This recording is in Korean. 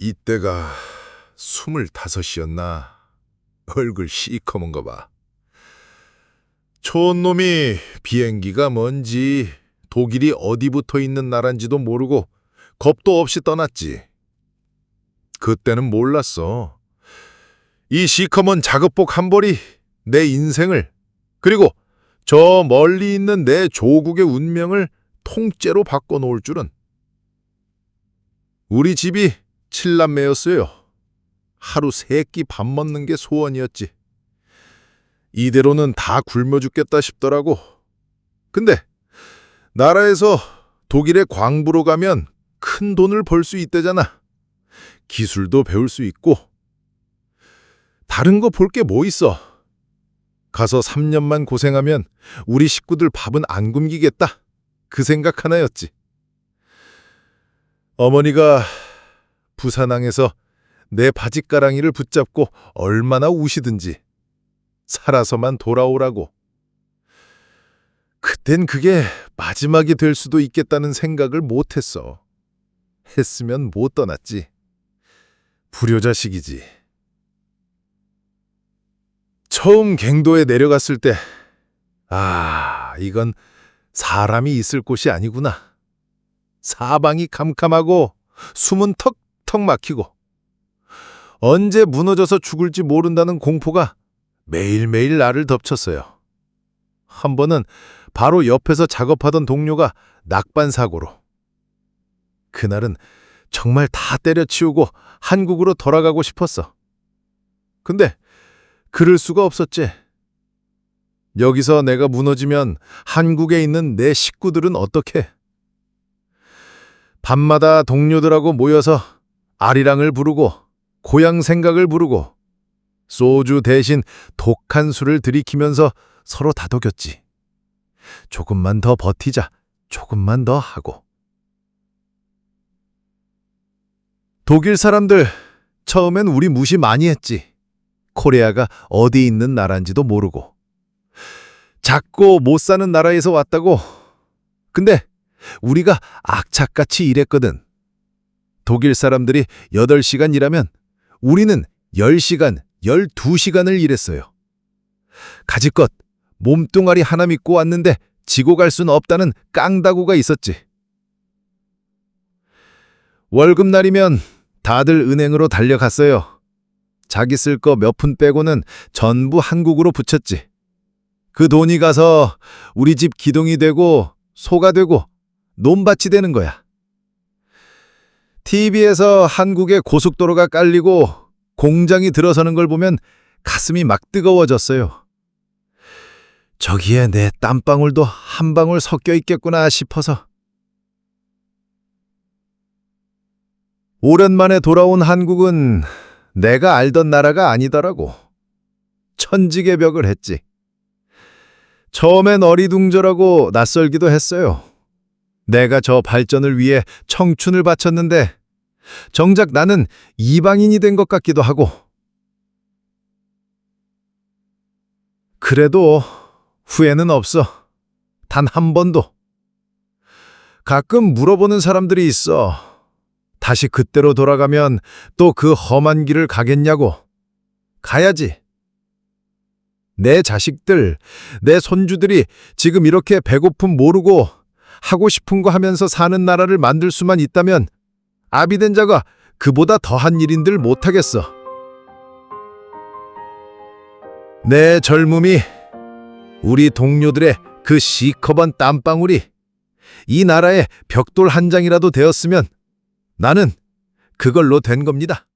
이때가 스물다섯이었나? 얼굴 시커먼 거 봐. 촌놈이 비행기가 뭔지 독일이 어디 붙어 있는 나라인지도 모르고 겁도 없이 떠났지. 그때는 몰랐어. 이 시커먼 작업복 한 벌이 내 인생을 그리고 저 멀리 있는 내 조국의 운명을 통째로 바꿔놓을 줄은. 우리 집이 칠남매였어요. 하루 세 끼 밥 먹는 게 소원이었지. 이대로는 다 굶어 죽겠다 싶더라고. 근데 나라에서 독일에 광부로 가면 큰 돈을 벌 수 있대잖아. 기술도 배울 수 있고. 다른 거 볼 게 뭐 있어. 가서 3년만 고생하면 우리 식구들 밥은 안 굶기겠다. 그 생각 하나였지. 어머니가 부산항에서 내 바짓가랑이를 붙잡고 얼마나 우시든지 살아서만 돌아오라고. 그땐 그게 마지막이 될 수도 있겠다는 생각을 못했어. 했으면 못 떠났지. 불효자식이지. 처음 갱도에 내려갔을 때, 아, 이건 사람이 있을 곳이 아니구나. 사방이 캄캄하고 숨은 턱 턱 막히고 언제 무너져서 죽을지 모른다는 공포가 매일매일 나를 덮쳤어요. 한 번은 바로 옆에서 작업하던 동료가 낙반 사고로. 그날은 정말 다 때려치우고 한국으로 돌아가고 싶었어. 근데 그럴 수가 없었지. 여기서 내가 무너지면 한국에 있는 내 식구들은 어떻게? 밤마다 동료들하고 모여서 아리랑을 부르고 고향 생각을 부르고 소주 대신 독한 술을 들이키면서 서로 다독였지. 조금만 더 버티자. 조금만 더 하고. 독일 사람들 처음엔 우리 무시 많이 했지. 코리아가 어디 있는 나라인지도 모르고. 작고 못 사는 나라에서 왔다고. 근데 우리가 악착같이 일했거든. 독일 사람들이 8시간 일하면 우리는 10시간, 12시간을 일했어요. 가지껏 몸뚱아리 하나 믿고 왔는데 지고 갈 순 없다는 깡다구가 있었지. 월급날이면 다들 은행으로 달려갔어요. 자기 쓸 거 몇 푼 빼고는 전부 한국으로 붙였지. 그 돈이 가서 우리 집 기둥이 되고 소가 되고 논밭이 되는 거야. TV에서 한국의 고속도로가 깔리고 공장이 들어서는 걸 보면 가슴이 막 뜨거워졌어요. 저기에 내 땀방울도 한 방울 섞여 있겠구나 싶어서. 오랜만에 돌아온 한국은 내가 알던 나라가 아니더라고. 천지개벽을 했지. 처음엔 어리둥절하고 낯설기도 했어요. 내가 저 발전을 위해 청춘을 바쳤는데 정작 나는 이방인이 된 것 같기도 하고. 그래도 후회는 없어. 단 한 번도. 가끔 물어보는 사람들이 있어. 다시 그때로 돌아가면 또 그 험한 길을 가겠냐고. 가야지. 내 자식들, 내 손주들이 지금 이렇게 배고픔 모르고 하고 싶은 거 하면서 사는 나라를 만들 수만 있다면 아비된 자가 그보다 더한 일인들 못하겠어. 내 젊음이 우리 동료들의 그 시커먼 땀방울이 이 나라의 벽돌 한 장이라도 되었으면 나는 그걸로 된 겁니다.